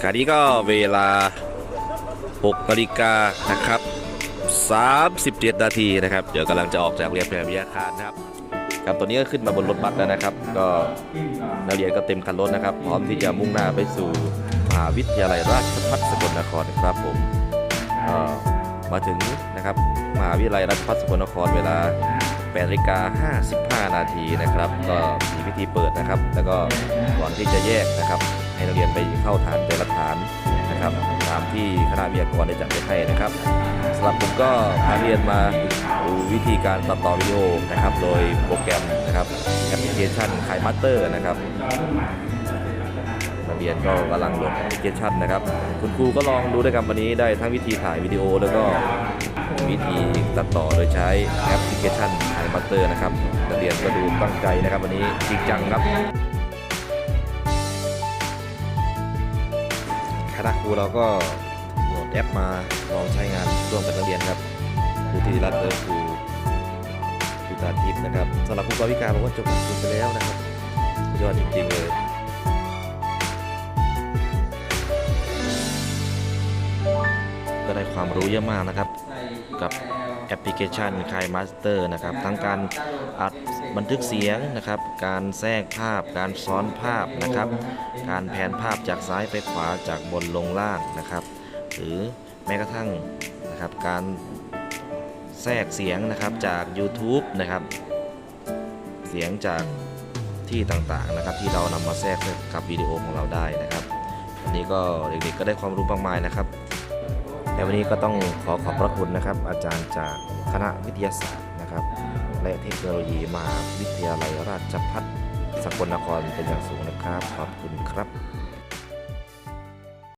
ขณะนี้ก็เวลา6นาฬิกานะครับ37 นาทีนะครับ เดี๋ยวกำลังจะออกจากเรียนแพรวิทยาคารนะครับครับตอนนี้ก็ขึ้นมาบนรถบัสแล้วนะครับ ก็นักเรียนก็เต็มคันรถนะครับ พร้อมที่จะมุ่งหน้าไปสู่มหาวิทยาลัยราชภัฏสกลนครนะครับผมมาถึงนะครับมหาวิทยาลัยราชภัฏสกลนครเวลา8นาฬิกา55 นาทีนะครับ ก็มีพิธีเปิดนะครับ แล้วก็ก่อนที่จะแยกนะครับ ให้นักเรียนไปเข้าฐานแต่ละฐานนะครับตามที่คณะวิทยากรได้จัดไว้ให้นะครับสำหรับผมก็พาเรียนมาดูวิธีการตัดต่อวิดีโอนะครับ โดยโปรแกรมนะครับแอปพลิเคชันคายมาสเตอร์นะครับนักเรียนก็กำลังโหลดแอปพลิเคชันนะครับ คุณครูก็ลองดูด้วยกันวันนี้ได้ทั้งวิธีถ่ายวิดีโอแล้วก็วิธีตัดต่อโดยใช้แอปพลิเคชันคายมาสเตอร์นะครับนักเรียนก็ดูตั้งใจนะครับวันนี้จริงจังครับ คณะครูเราก็โหลดแอปมาลองใช้งานร่วมกับนักเรียนครับครูธีรัตน์และครูครูตาทิพย์นะครับสำหรับครูกาวิการบอกว่าจบคุณไปแล้วนะครับยอดจริงๆเลยก็ได้ความรู้เยอะมากนะครับกับ แอปพลิเคชันคายมาสเตอร์นะครับทั้งการอัดบันทึกเสียงนะครับ การแทรกภาพ การซ้อนภาพนะครับ การแผนภาพจากซ้ายไปขวาจากบนลงล่างนะครับ หรือแม้กระทั่งนะครับการแทรกเสียงนะครับจาก YouTube นะครับ เสียงจากที่ต่างๆนะครับ ที่เรานำมาแทรกกับวิดีโอของเราได้นะครับวันนี้ก็เด็กๆก็ได้ความรู้มากมายนะครับ ในวันนี้ก็ต้องขอขอบพระคุณนะครับ อาจารย์จากคณะวิทยาศาสตร์นะครับ และเทคโนโลยีมหาวิทยาลัยราชภัฏสกลนครเป็นอย่างสูงนะครับ ขอบคุณครับ